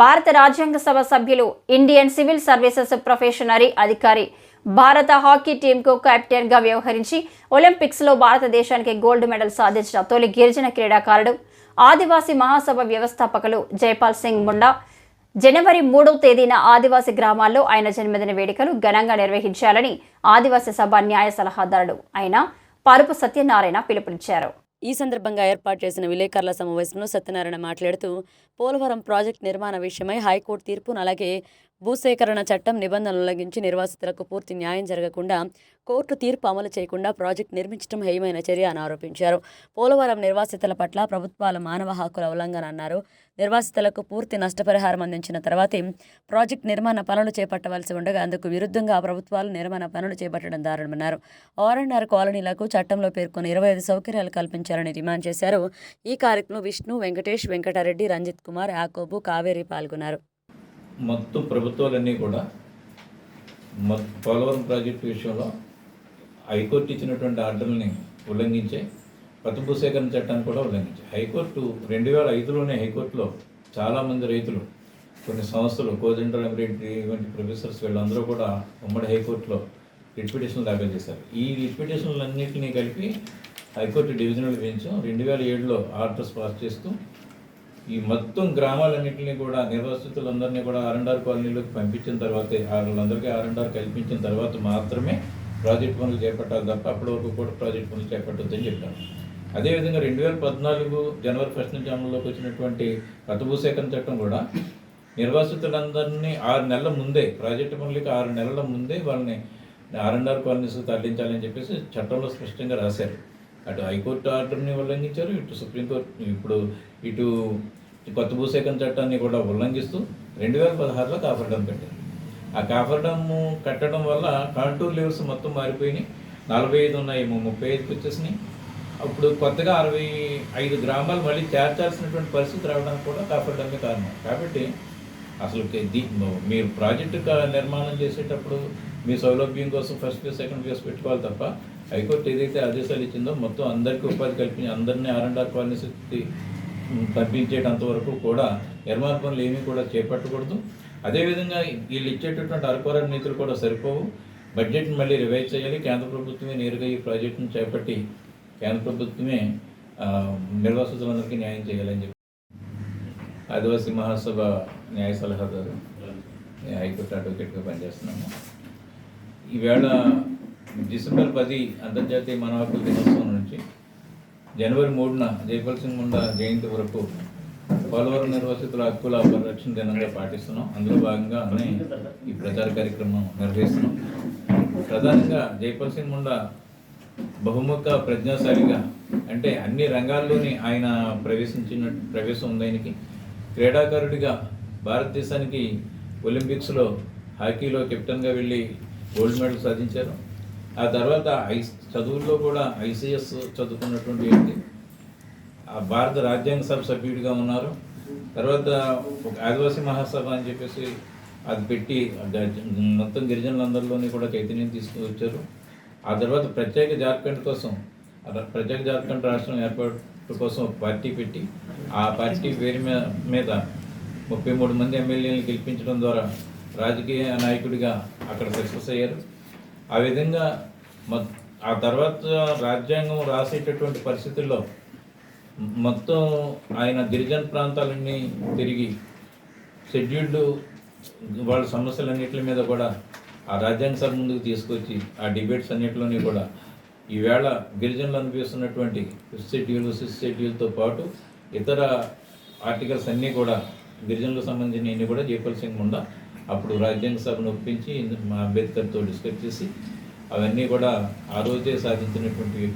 భారత రాజ్యాంగ సభ సభ్యులు ఇండియన్ సివిల్ సర్వీసెస్ ప్రొఫెషనరీ అధికారి భారత హాకీ టీంకు కెప్టెన్గా వ్యవహరించి ఒలింపిక్స్లో భారతదేశానికి గోల్డ్ మెడల్ సాధించిన తొలి గిరిజన క్రీడాకారుడు ఆదివాసీ మహాసభ వ్యవస్థాపకులు జైపాల్ సింగ్ ముండా జనవరి మూడవ తేదీన ఆదివాసీ గ్రామాల్లో ఆయన జన్మదిన వేడుకలు ఘనంగా నిర్వహించాలని ఆదివాసీ సభ న్యాయ సలహాదారుడు అయిన పరుపు సత్యనారాయణ పిలుపునిచ్చారు. ఈ సందర్భంగా ఏర్పాటు చేసిన విలేకరుల సమావేశంలో సత్యనారాయణ మాట్లాడుతూ పోలవరం ప్రాజెక్టు నిర్మాణ విషయమై హైకోర్టు తీర్పును అలాగే భూసేకరణ చట్టం నిబంధనలు ఉల్లంఘించి నిర్వాసితులకు పూర్తి న్యాయం జరగకుండా కోర్టు తీర్పు అమలు చేయకుండా ప్రాజెక్టు నిర్మించడం హేయమైన చర్య అని ఆరోపించారు. పోలవరం నిర్వాసితుల పట్ల ప్రభుత్వాల మానవ హక్కుల ఉల్లంఘన అన్నారు. నిర్వాసితులకు పూర్తి నష్టపరిహారం అందించిన తర్వాతే ప్రాజెక్టు నిర్మాణ పనులు చేపట్టవలసి ఉండగా అందుకు విరుద్ధంగా ప్రభుత్వాలు నిర్మాణ పనులు చేపట్టడం దారుణమన్నారు. ఆర్ఎన్ఆర్ కాలనీలకు చట్టంలో పేర్కొన్న ఇరవై ఐదు సౌకర్యాలు కల్పించాలని డిమాండ్ చేశారు. ఈ కార్యక్రమంలో విష్ణు వెంకటేష్ వెంకటారెడ్డి రంజిత్ కుమార్ యాకోబు కావేరి పాల్గొన్నారు. మొత్తం ప్రభుత్వాలన్నీ కూడా పోలవరం ప్రాజెక్టు విషయంలో హైకోర్టు ఇచ్చినటువంటి ఆర్డర్ని ఉల్లంఘించే కొత్త భూసేకరణ చట్టాన్ని కూడా ఉల్లంఘించాయి హైకోర్టు రెండు వేల ఐదులోనే హైకోర్టులో చాలామంది రైతులు కొన్ని సంస్థలు కోదండరాం రెడ్డి వంటి ప్రొఫెసర్స్ వీళ్ళందరూ కూడా ఉమ్మడి హైకోర్టులో రిట్ పిటిషన్లు దాఖలు చేశారు. ఈ రిట్ పిటిషన్లన్నింటినీ కలిపి హైకోర్టు డివిజనల్ బెంచ్ రెండు వేల ఏడులో ఆర్డర్స్ పాస్ చేస్తూ ఈ మొత్తం గ్రామాలన్నింటినీ కూడా నిర్వాసితులందరినీ కూడా ఆర్ఎండ్ఆర్ కాలనీలోకి పంపించిన తర్వాతే వాళ్ళందరికీ ఆర్ఎండ్ఆర్ కల్పించిన తర్వాత మాత్రమే ప్రాజెక్ట్ పనులు చేపట్టాలి తప్ప అప్పటి వరకు కూడా ప్రాజెక్ట్ పనులు చేపట్టొద్దని చెప్పారు. అదేవిధంగా రెండు వేల పద్నాలుగు జనవరి ఫస్ట్ నుంచి అమల్లోకి వచ్చినటువంటి కొత్త చట్టం కూడా నిర్వాసితులందరినీ ఆరు నెలల ముందే ప్రాజెక్టు పనులకి ఆరు నెలల ముందే వాళ్ళని ఆర్ఎన్ఆర్ కాలనీస్ తరలించాలని చెప్పేసి చట్టంలో స్పష్టంగా రాశారు. అటు హైకోర్టు ఆర్డర్ని ఉల్లంఘించారు ఇటు సుప్రీంకోర్టు ఇప్పుడు ఇటు కొత్త భూసేకరణ చట్టాన్ని కూడా ఉల్లంఘిస్తూ రెండు వేల పదహారులో కాపాడడం పెట్టారు ఆ కాపాడడం కట్టడం వల్ల కాంటూర్ లెవెల్స్ మొత్తం మారిపోయినాయి. నలభై ఐదు ఉన్నాయి ముప్పై ఐదుకి వచ్చేసినాయి. అప్పుడు కొత్తగా అరవై ఐదు గ్రామాలు మళ్ళీ చేర్చాల్సినటువంటి పరిస్థితి రావడానికి కూడా కాపాడడానికి కారణం. కాబట్టి అసలు మీరు ప్రాజెక్టు నిర్మాణం చేసేటప్పుడు మీ సౌలభ్యం కోసం ఫస్ట్ ఫేజ్ సెకండ్ ఫేజ్ పెట్టుకోవాలి తప్ప హైకోర్టు ఏదైతే ఆదేశాలు ఇచ్చిందో మొత్తం అందరికీ ఉపాధి కల్పించి అందరినీ ఆర్ఎండ్ఆర్ కాలనీ తప్పించేటంత వరకు కూడా నిర్మాణ పనులు ఏమీ కూడా చేపట్టకూడదు. అదేవిధంగా వీళ్ళు ఇచ్చేటటువంటి అరకొర నీతులు కూడా సరిపోవు. బడ్జెట్ని మళ్ళీ రివైజ్ చేయాలి. కేంద్ర ప్రభుత్వమే నేరుగా ఈ ప్రాజెక్టును చేపట్టి కేంద్ర ప్రభుత్వమే నిర్వాసితులందరికీ న్యాయం చేయాలని చెప్పి. ఆదివాసీ మహాసభ న్యాయ సలహాదారు హైకోర్టు అడ్వకేట్గా పనిచేస్తున్నాము. ఈవేళ డిసెంబర్ పది అంతర్జాతీయ మానవ హక్కుల దినోత్సవం నుంచి జనవరి మూడున జైపాల్ సింగ్ ముండా జయంతి వరకు పోలవరం నిర్వాసితుల హక్కుల పరిరక్షణ దినంగా పాటిస్తున్నాం. అందులో భాగంగా ఈ ప్రచార కార్యక్రమం నిర్వహిస్తున్నాం. ప్రధానంగా జైపాల్ సింగ్ ముండా బహుముఖ ప్రజ్ఞాశాలిగా అంటే అన్ని రంగాల్లోని ఆయన ప్రవేశించిన ప్రవేశం ఉంది ఆయనకి. క్రీడాకారుడిగా భారతదేశానికి ఒలింపిక్స్లో హాకీలో కెప్టెన్గా వెళ్ళి గోల్డ్ మెడల్ సాధించారు. ఆ తర్వాత ఐ చదువుల్లో కూడా ఐసీఎస్ చదువుకున్నటువంటి వ్యక్తి. ఆ భారత రాజ్యాంగ సభ సభ్యుడిగా ఉన్నారు. తర్వాత ఒక ఆదివాసీ మహాసభ అని చెప్పేసి అది పెట్టి మొత్తం గిరిజనులందరిలోని కూడా చైతన్యం తీసుకువచ్చారు ఆ తర్వాత ప్రత్యేక జార్ఖండ్ కోసం ప్రత్యేక జార్ఖండ్ రాష్ట్రం ఏర్పాటు కోసం ఒక పార్టీ పెట్టి ఆ పార్టీ పేరు మీద మీద ముప్పై మూడు మంది ఎమ్మెల్యేలను గెలిపించడం ద్వారా రాజకీయ నాయకుడిగా అక్కడ సక్సెస్ అయ్యారు. ఆ విధంగా ఆ తర్వాత రాజ్యాంగం రాసేటటువంటి పరిస్థితుల్లో మొత్తం ఆయన గిరిజన ప్రాంతాలన్నీ తిరిగి షెడ్యూల్డ్ వాళ్ళ సమస్యలన్నిటి మీద కూడా ఆ రాజ్యాంగ సభ ముందుకు తీసుకొచ్చి ఆ డిబేట్స్ అన్నిటిలోని కూడా ఈవేళ గిరిజనులు అనిపిస్తున్నటువంటి ఫిఫ్త్ షెడ్యూల్ సిక్స్త్ షెడ్యూల్తో పాటు ఇతర ఆర్టికల్స్ అన్నీ కూడా గిరిజనులకు సంబంధించినవి కూడా జైపాల్ సింగ్ ముండా అప్పుడు రాజ్యాంగ సభను ఒప్పించి మా అంబేద్కర్తో డిస్కస్ చేసి అవన్నీ కూడా ఆ రోజే సాధించినటువంటి వ్యక్తి